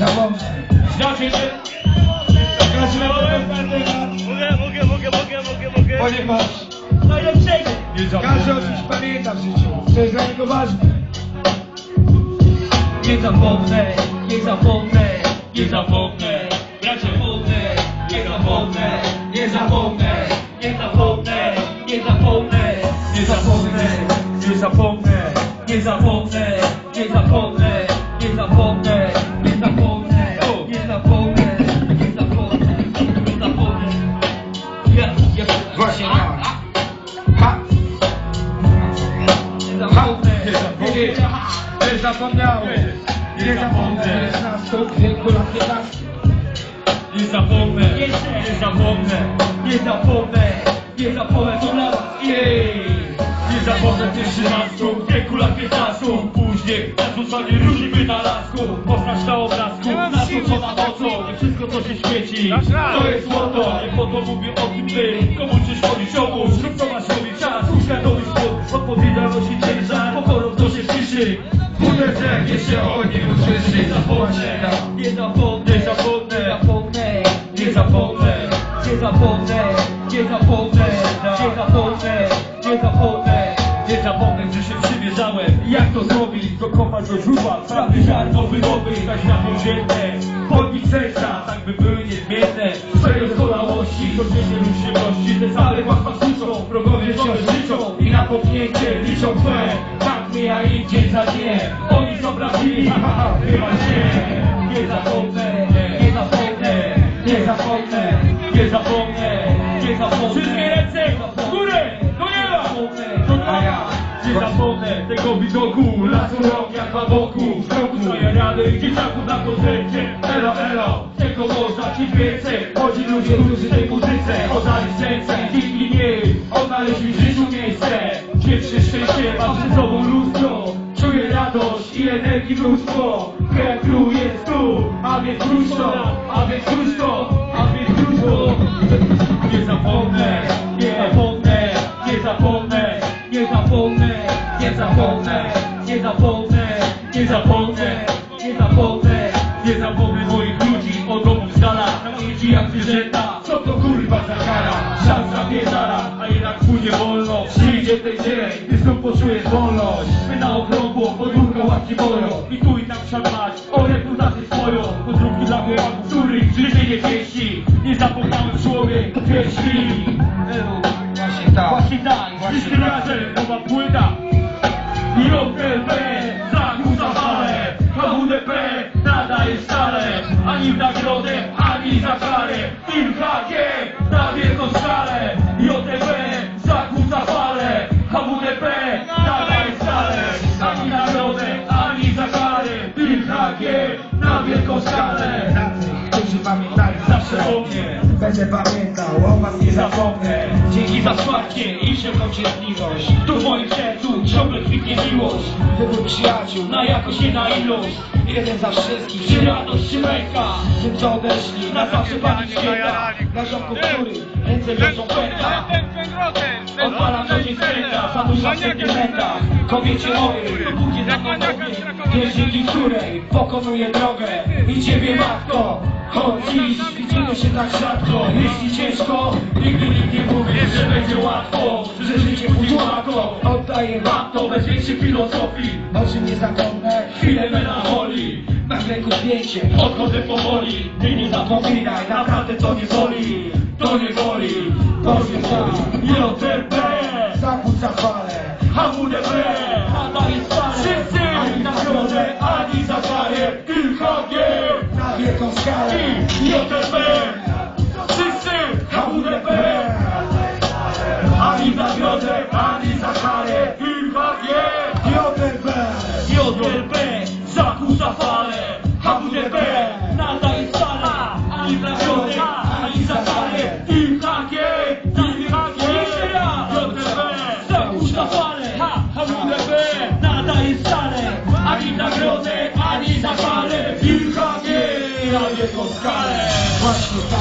zapomnę. Znaczy, że... Mogę, mogę, mogę, mogę, mogę, mogę. Ponieważ Najlepszego! Nie każdy o czymś pamięta w życiu, co jest dla niego ważne. Nie zapomnę, nie zapomnę, nie zapomnę, bracie pomnę, nie zapomnę, nie zapomnę, nie zapomnę, nie zapomnę, nie zapomnę, nie zapomnę, nie zapomnę, nie zapomnę, nie zapomniał. Nie zapomnę, na wieku lat 15. Nie zapomnę, nie zapomnę, nie zapomnę, nie zapomnę. To raz jej. Nie zapomnę raz w wieku lat 15 Później zarzucanie różni wynalazku Poznasz na obrazku, na to co na mocą Nie wszystko co się świeci, to jest złoto Nie po to mówię o tym ty, komu czy szkodzi ziomu Zrób co masz robić. Czas, uświadomić to Odpowiedzialność i ciężar, pokorą to się piszy Uderzę, nie się o nim usłyszy Nie zapomnę, nie zapomnę, nie zapomnę. Nie zapomnę, nie zapomnę Nie zapomnę, nie zapomnę Nie zapomnę, nie zapomnę Gdzie się przymierzałem, jak to zrobić? Dokopać do źródła, prawdy żar do wyroby Na światło dzienne, podbić serca Tak by były niezmienne. Swoje doskonałości, korzenie lub ciemności Te same łatwa słyszą, wrogowie wciąż życzą. I na popchnięcie liczą twe Tak mija im za dniem Oni są prawdziwi, ha ha ha, chyba nie Nie zapomnę, nie zapomnę. Nie zapomnę, nie zapomnę. Nie zapomnę. Wszystkie ręce w górę, do nieba! Do nieba nie zapomnę tego widoku. Lasu rok jak na boku. Swoje rady. Dzieciaków na koncercie Elo, elo. Tego można ci więcej? Chodzi ludzie, którzy tej muzyce Oddali serce Dzięki niej Odnaleźli Krew król jest tu A więc A więc A więc Nie zapomnę Nie zapomnę Nie zapomnę Nie zapomnę Nie zapomnę Nie zapomnę Nie zapomnę Nie zapomnę Nie zapomnę moich ludzi Od domu z dala Na jak zwierzęta. Co to kurwa za kara? Szansa pierdala A jednak płynie wolno. Przyjdzie tej dzień Gdy znów poczujesz wolność. My na okrągło Łapki boją I tu i tam szarpać O reputację swoją. Podróbki dla wyjazdu Których życie nie pieści. Nie zapomniałem człowiek pieśni. Właśnie tak. Właśnie tak, wszyscy razem, nowa płyta. I OTP, zakłóca falę HWDP nadaje stale. Ani w nagrodę, ani za karę. Team HG na wielką skalę wielką skalę. Którzy pamiętają Zawsze o mnie Będę pamiętał, o was nie zapomnę Dzięki za wsparcie i wszelką cierpliwość. Tu w moim sercu ciągle kwitnie miłość. Wybór przyjaciół, Na jakość, nie na ilość. Jeden za wszystkich Czy radość, czy męka Tym co odeszli, Na zawsze pamięć święta. Dla ziomków, który ręce wiozą pęta Odpalam co dzień skręta Zadusza w sentymentach Kobiecie mojej Pójdzie za mną dzięki której Pokonuję drogę I ciebie matko Chodź dziś Widzimy się tak rzadko Jeśli ciężko. Nigdy nikt nie mówi Że będzie łatwo Że życie półłatwo Oddaję wam to bez większej filozofii. O czym nie zapomnę Chwilę melancholii. Na ręku zdjęcie Odchodzę powoli. Ty nie zapominaj Naprawdę to nie boli. To nie boli Powiem tak JTB Zakłóca hamulec Pada wszyscy! Ani na biorę, ani za karę Kilka gier na wielką skalę! I JTB Wszyscy! Hamulec Ani na biorę, ani za karę Kilka gier JTB JTB Zakusa falę! Hamulec ani za szale, wilka nie, a skalę. Właśnie tak.